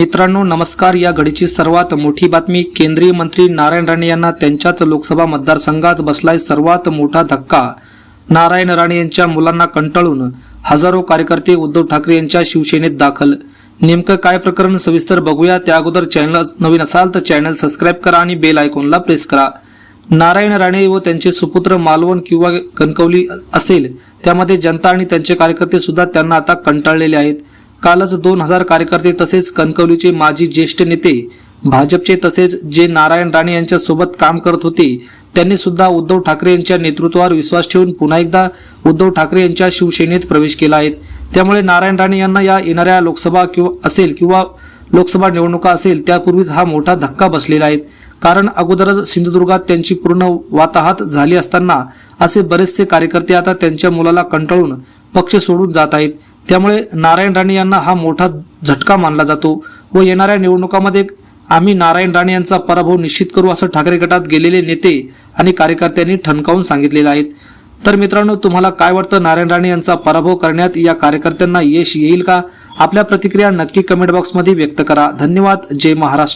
मित्रांनो नमस्कार. या घडीची सर्वात मोठी बातमी केंद्रीय मंत्री नारायण राणे यांना त्यांच्याच लोकसभा मतदारसंघात बसलाय सर्वात मोठा धक्का. नारायण राणे यांच्या मुलांना कंटाळून हजारो कार्यकर्ते उद्धव ठाकरे यांच्या शिवसेनेत दाखल. नेमकं काय प्रकरण सविस्तर बघूया. त्या अगोदर चॅनल नवीन असाल तर चॅनल सबस्क्राईब करा आणि बेल आयकॉनला प्रेस करा. नारायण राणे व त्यांचे सुपुत्र मालवण किंवा कणकवली असेल त्यामध्ये जनता आणि त्यांचे कार्यकर्ते सुद्धा त्यांना आता कंटाळलेले आहेत. कालच दोन हजार कार्यकर्ते तसेच कणकवलीचे माजी ज्येष्ठ नेते भाजपचे तसेच जे नारायण राणे यांच्यासोबत काम करत होते त्यांनी सुद्धा उद्धव ठाकरे यांच्या नेतृत्वावर विश्वास ठेवून पुन्हा एकदा उद्धव ठाकरे यांच्या शिवसेनेत प्रवेश केला आहे. त्यामुळे नारायण राणे यांना या येणाऱ्या लोकसभा किंवा असेल किंवा लोकसभा निवडणुका असेल त्यापूर्वीच हा मोठा धक्का बसलेला आहे. कारण अगोदरच सिंधुदुर्गात त्यांची पूर्ण वाताहत झाली असताना असे बरेचसे कार्यकर्ते आता त्यांच्या मुलाला कंटाळून पक्ष सोडून जात आहेत. त्यामुळे नारायण राणे यांना हा मोठा झटका मानला जातो व येणाऱ्या निवडणुकामध्ये आम्ही नारायण राणे यांचा पराभव निश्चित करू असं ठाकरे गटात गेलेले नेते आणि कार्यकर्त्यांनी ठणकावून सांगितलेलं आहेत तर मित्रांनो तुम्हाला काय वाटतं? नारायण राणे यांचा पराभव करण्यात या कार्यकर्त्यांना यश येईल का? आपल्या प्रतिक्रिया नक्की कमेंट बॉक्समध्ये व्यक्त करा. धन्यवाद. जय महाराष्ट्र.